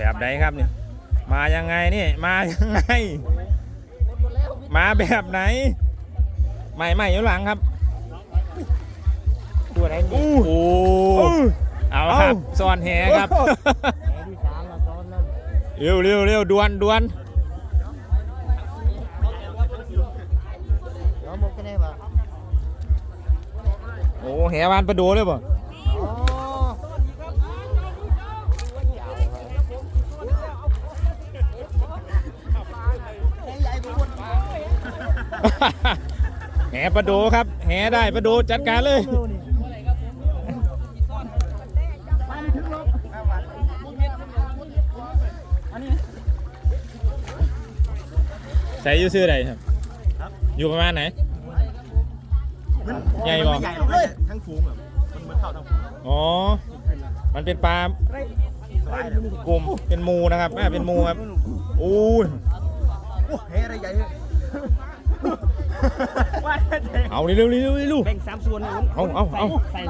แบบไหนครับเนี่ยมายังไงนี่มายังไง มาแบบไหน ใหม่ใหม่อยู่หลังครับตัวไหนโอ้โหเอาครับซ่อนแหครับแหที่สามมาซ้อนนั่นเร็วเร็วเร็วดวนดวนแล้วมุกกันได้ปะโอ้แหวานประโดเลยป่ ประโดครับ แหได้ประโดจัดการเลยใส่อยูซื้อใดครับ อยู่ประมาณไหนใหญ่บ่ใหญ่หรอกไม่ใช่ทั้งฟูงแบบมันมันเข้าทั้งฟูงอ๋อ มันเป็นปลาสบายเลยกลุ่มเป็นหมูนะครับอ่าเป็นหมูครับอู้ยโอ้เฮ้ยอะไรใหญ่ เนี่ยว่าแต่เด็กเอาเร็วเร็วเร็วเร็วแบ่งสามส่วนนะเอาเอาเอา ใส่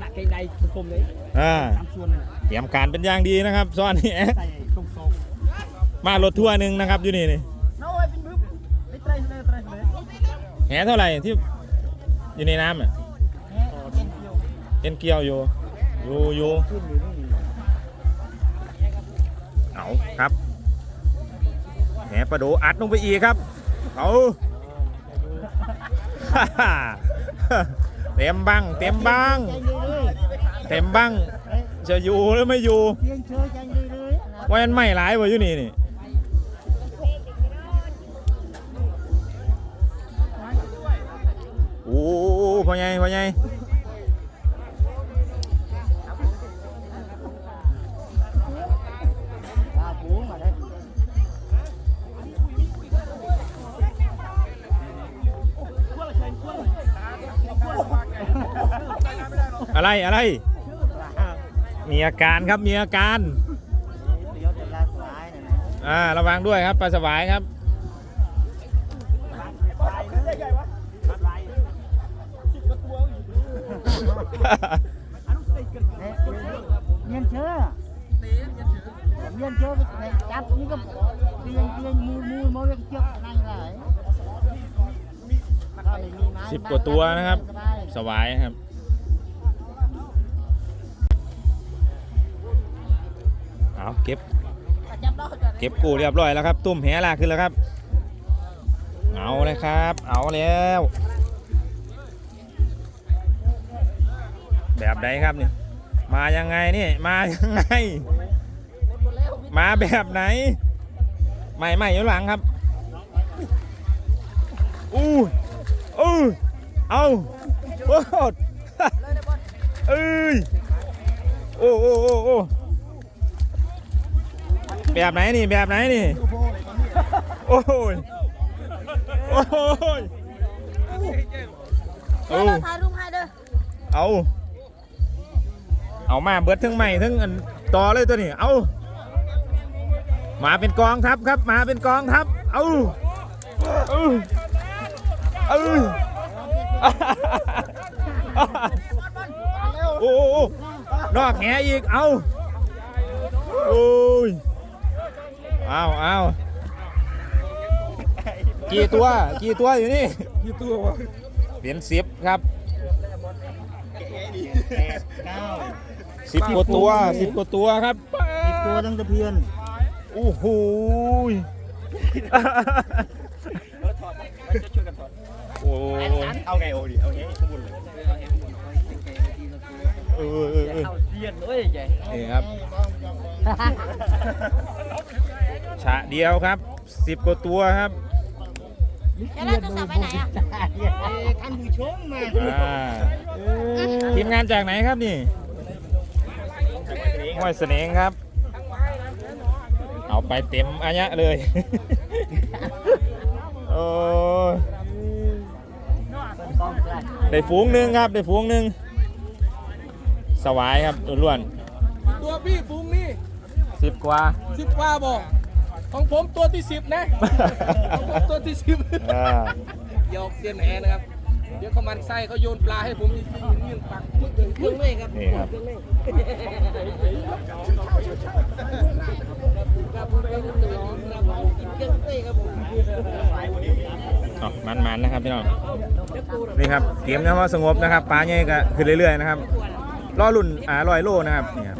หนักเกงในคมเลยอ่าสามส่วนน่ะเตรียมการเป็นอย่างดีนะครับซ่อนนี่ใส่ตรงทรงมารถทัวร์หนึ่งนะครับอยู่นี่นี่น้อยเป็นบึ้บไอ้ไตรเลยไตรเลยแหเท่าไหร่ที่อยู่ในน้ำอะแหเอ็นเดียวเอ็นเกียวอยู่อยู่อยู่ขึ้นอยู่นี่เอาครับแหประโดอัดลงไปอีกครับเอา เต็มบ้าง เต็มบ้าง เต็มบ้าง จะอยู่หรือไม่อยู่ว่ามันไม่หลายวะอยู่นี่นี่โอ้พ่อใหญ่พ่อใหญ่ อะไรอะไร มีอาการครับมีอาการอ่าระวังด้วยครับปลาสวายครับเงียนเชื่อเงียนเชื่อไปจับนี่ก็เตียงเตียงมือมือมือเรียกเชือกนั่งเลยถ้าไม่มีไม้สิบกว่าตัวนะครับ สวายครับ เอาเก็บเก็บกูเรียบร้อยแล้วครับ ตุ้มแหลากขึ้นแล้วครับ เอาเลยครับ เอาแล้ว แบบไหนครับเนี่ยมายังไงนี่มายังไง มาแบบไหนใหม่ใหม่อยู่หลังครับอู้อู้เอาโอ้โหเอ้ยโอ้โอ้โอ้โอ้ แบบไหนนี่แบบไหนนี่ โอ้ย โอ้ยเดี๋ยวเราถ่ายรูปให้เด้อเอา เอามาเบิดทั้งใหม่ทั้งอันต่อเลยตัวนี้ เอามาเป็นกองทัพครับมาเป็นกองทัพ เอาเอาเอาโอ้โหนอกแหอีก เอาโอ้ยเอาเอากี่ตัว กี่ตัวอยู่นี่ กี่ตัววะเป็นสิบครับเก้าสิบกว่าตัวสิบกว่าตัวครับสิบตัวตั้งตะเพียนโอ้โหยแล้วถอดมันจะช่วยกันถอดโอ้ยเอาไงโอ้ดิเอาไงข้างบนเลย เออเออเออเข้าเสียนเลยใหญ่นี่ครับ ฉะเดียวครับสิบกว่าตัวครับแล้วเราจะสับไปไหนอะท่านผู้ชมมาอ่าทีมงานจากไหนครับนี่ห้วยเสนงครับ เอาไปเต็มอันยะเลย โอ้ได้ฝูงหนึ่งครับ ได้ฝูงหนึ่ง สวายครับล้วนตัวพี่ฟุ้งนี่ๆสิบกว่า สิบกว่าบอกของผมตัวที่สิบนะ ของผมตัวที่สิบอ่า หยอกเซียนแอนะครับ เดี๋ยวเขามันไส้เขาโยนปลาให้ผมยื่นปักเครื่องเล่ครับนี่ครับเครื่องเล่ครับผมอ๋อมันๆนะครับพี่น้อง นี่ครับเกมยังว่าสงบนะครับปลาใหญ่ก็ขึ้นเรื่อยๆนะครับ รอรุ่นอ่าลอยโลนะครับเนี่ยครับ